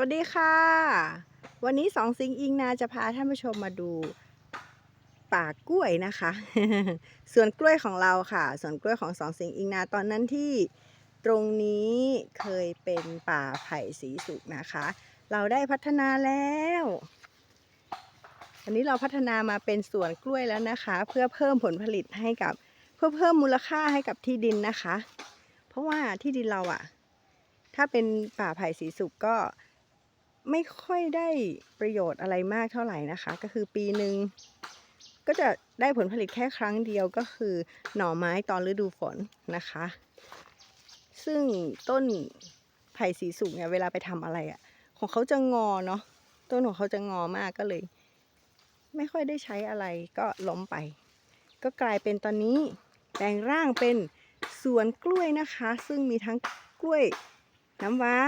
วัสดีค่ะ วันนี้สองสิงอิงนาจะพาท่านผู้ชมมาดูป่ากล้วยนะคะสวนกล้วยของเราค่ะสวนกล้วยของสองสิงอิงนาตอนนั้นที่ตรงนี้เคยเป็นป่าไผ่สีสุกนะคะ เราได้พัฒนาแล้ววันนี้เราพัฒนามาเป็นสวนกล้วยแล้วนะคะ เพื่อเพิ่มผลผลิตให้กับ เพื่อเพิ่มมูลค่าให้กับที่ดินนะคะ เพราะว่าที่ดินเราอะถ้าเป็นป่าไผ่สีสุกก็ ไม่ค่อยได้ประโยชน์อะไรมากเท่าไหร่นะคะ ก็คือปีหนึ่งก็จะได้ผลผลิตแค่ครั้งเดียวก็คือหน่อไม้ตอนฤดูฝนนะคะ ซึ่งต้นไผ่สีสุกเนี่ยเวลาไปทำอะไรอะ่ะ ของเขาจะงอเนาะต้นของเขาจะงอมากก็เลย ไม่ค่อยได้ใช้อะไรก็ล้มไป ก็กลายเป็นตอนนี้แปลงร่างเป็นสวนกล้วยนะคะ ซึ่งมีทั้งกล้วยน้ำว้า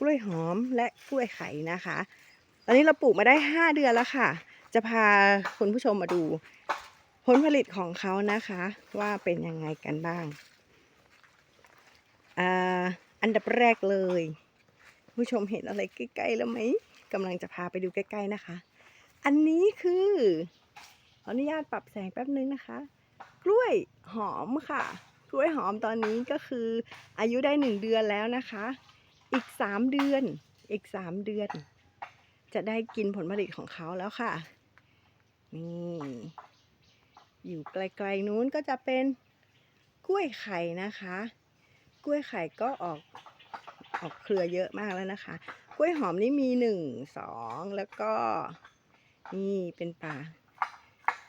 กล้วยหอมและกล้วยไข่นะคะ ตอนนี้เราปลูกมาได้ 5 เดือนแล้วค่ะ จะพาคุณผู้ชมมาดู ผลผลิตของเขานะคะ ว่าเป็นยังไงกันบ้างอันดับแรกเลย ผู้ชมเห็นอะไรใกล้ๆแล้วไหมกำลังจะพาไปดูใกล้ๆนะคะ อันนี้คือขออนุญาตปรับแสงแป๊บนึงนะคะ กล้วยหอมค่ะ กล้วยหอมตอนนี้ก็คืออายุได้หนึ่งเดือนแล้วนะคะ อีกสามเดือน อีกสามเดือน จะได้กินผลผลิตของเขาแล้วค่ะ นี่ อยู่ไกลๆนู้นก็จะเป็นกล้วยไข่นะคะ กล้วยไข่ก็ออกออกเครือเยอะมากแล้วนะคะ กล้วยหอมนี่มีหนึ่งสองแล้วก็นี่เป็นป่า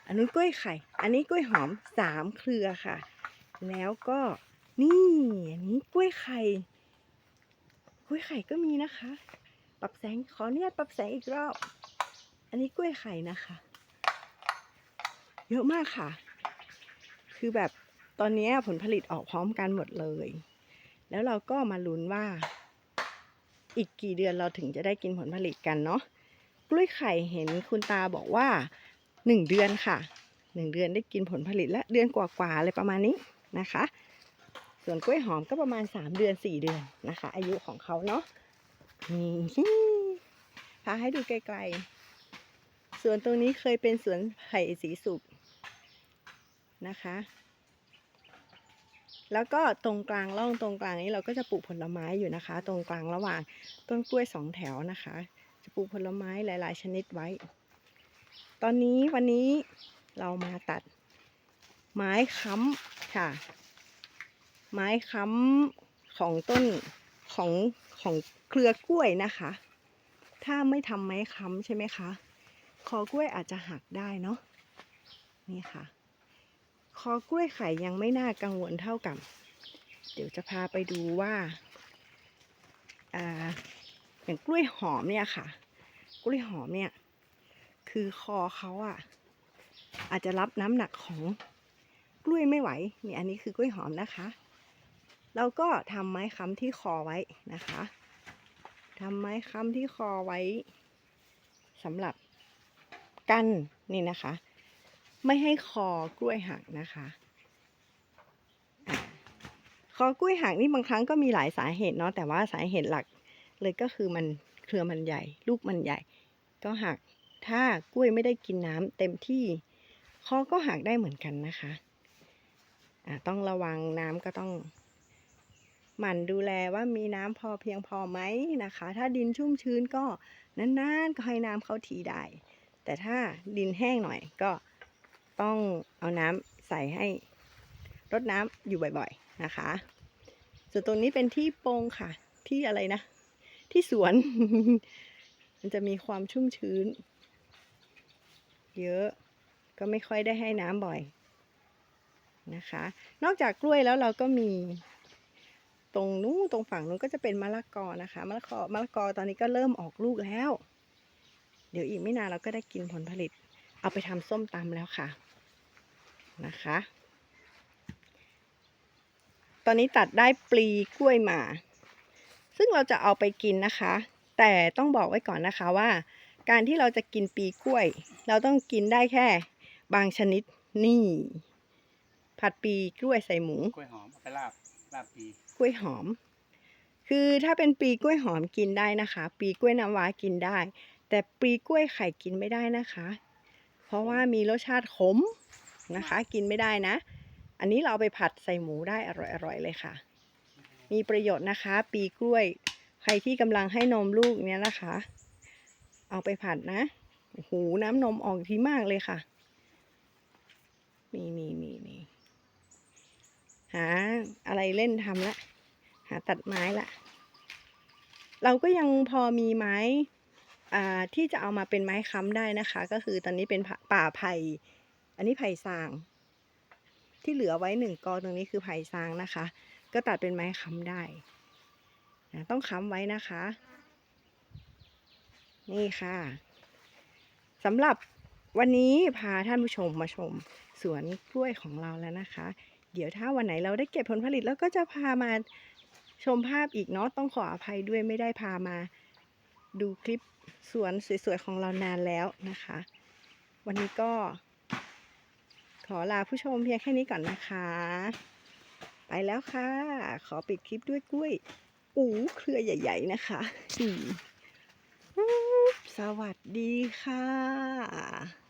อันนู้นกล้วยไข่ อันนี้กล้วยหอมสามเครือค่ะ แล้วก็นี่อันนี้กล้วยไข่ กล้วยไข่ก็มีนะคะ ปรับแสงขออนุญาตปรับแสงอีกรอบ อันนี้กล้วยไข่นะคะ เยอะมากค่ะ คือแบบตอนนี้ผลผลิตออกพร้อมกันหมดเลย แล้วเราก็มาลุ้นว่า อีกกี่เดือนเราถึงจะได้กินผลผลิตกันเนาะกล้วยไข่เห็นคุณตาบอกว่าหนึ่งเดือนค่ะหนึ่งเดือนได้กินผลผลิตและเดือนกว่าๆอะไรประมาณนี้นะคะ ส่วนกล้วยหอมก็ประมาณ 3 เดือน 4 เดือนนะคะ อายุของเขาเนาะนี่พาให้ดูไกลๆ ส่วนตรงนี้เคยเป็นสวนไผ่สีสุกนะคะ แล้วก็ตรงกลางร่องตรงกลางนี้เราก็จะปลูกผลไม้อยู่นะคะ ตรงกลางระหว่างต้นกล้วยสองแถวนะคะ จะปลูกผลไม้หลาย ๆ ชนิดไว้ ตอนนี้วันนี้เรามาตัดไม้ค้ำค่ะ ไม้ค้ำของต้นของของเครือกล้วยนะคะ ถ้าไม่ทำไม้ค้ำใช่ไหมคะ คอกล้วยอาจจะหักได้เนาะ นี่ค่ะ คอกล้วยไข่ยังไม่น่ากังวลเท่ากับ เดี๋ยวจะพาไปดูว่าอ่าอย่างกล้วยหอมเนี่ยค่ะ กล้วยหอมเนี่ย คือคอเขาอะ่ะ อาจจะรับน้ำหนักของกล้วยไม่ไหว นี่อันนี้คือกล้วยหอมนะคะ เราก็ทำไม้ค้ำที่คอไว้นะคะทำไม้ค้ำที่คอไว้สำหรับกันนี่นะคะ ไม่ให้คอกล้วยหักนะคะคอกล้วยหักนี่บางครั้งก็มีหลายสาเหตุเนาะแต่ว่าสาเหตุหลักเลยก็คือมันเครือมันใหญ่ ลูกมันใหญ่ ก็หักถ้ากล้วยไม่ได้กินน้ำเต็มที่คอก็หักได้เหมือนกันนะคะะต้องระวังน้ำก็ต้อง หมั่นดูแลว่ามีน้ำพอเพียงพอไหมนะคะ ถ้าดินชุ่มชื้นก็นานๆก็ให้น้ำเข้าทีได้ แต่ถ้าดินแห้งหน่อยก็ต้องเอาน้ำใส่ให้รดน้ำอยู่บ่อยๆนะคะ ส่วนตรงนี้เป็นที่โป่งค่ะ ที่อะไรนะ ที่สวน มันจะมีความชุ่มชื้น เยอะก็ไม่ค่อยได้ให้น้ำบ่อยนะคะ นอกจากกล้วยแล้วเราก็มี ตรงนู้นตรงฝั่งนู้นก็จะเป็นมะละกอนะคะมะละกอมะละกอตอนนี้ก็เริ่มออกลูกแล้ว เดี๋ยวอีกไม่นานเราก็ได้กินผลผลิต เอาไปทำส้มตำแล้วค่ะนะคะ ตอนนี้ตัดได้ปลีกล้วยมา ซึ่งเราจะเอาไปกินนะคะ แต่ต้องบอกไว้ก่อนนะคะว่า การที่เราจะกินปีกล้วย เราต้องกินได้แค่บางชนิดนี่ ผัดปีกล้วยใส่หมูกล้วยหอมไปลาบลาบปี กล้วยหอม คือถ้าเป็นปีกล้วยหอมกินได้นะคะ ปีกล้วยน้ำว้ากินได้ แต่ปีกล้วยไข่กินไม่ได้นะคะ เพราะว่ามีรสชาติขมนะคะ กินไม่ได้นะ อันนี้เราไปผัดใส่หมูได้อร่อยๆเลยค่ะ มีประโยชน์นะคะ ปีกล้วยใครที่กำลังให้นมลูกเนี่ยนะคะ เอาไปผัดนะโอ้โหน้ำนมออกดีมากเลยค่ะ นี่นี่นี่นี่ หาอะไรเล่นทำละ หาตัดไม้ละ เราก็ยังพอมีไม้ที่จะเอามาเป็นไม้ค้ำได้นะคะ ก็คือตอนนี้เป็นป่าไผ่อันนี้ไผ่ซาง ที่เหลือไว้หนึ่งกอตรงนี้คือไผ่ซางนะคะ ก็ตัดเป็นไม้ค้ำได้นะต้องค้ำไว้นะคะ นี่ค่ะสำหรับวันนี้พาท่านผู้ชมมาชมสวนกล้วยของเราแล้วนะคะ เดี๋ยวถ้าวันไหนเราได้เก็บผลผลิต แล้วก็จะพามาชมภาพอีกเนาะต้องขออภัยด้วยไม่ได้พามา ดูคลิปสวนสวยๆของเรานานแล้วนะคะ วันนี้ก็ ขอลาผู้ชมเพียงแค่นี้ก่อนนะคะ ไปแล้วค่ะ ขอปิดคลิปด้วยกล้วย อูเครือใหญ่ ๆ นะคะสวัสดีค่ะ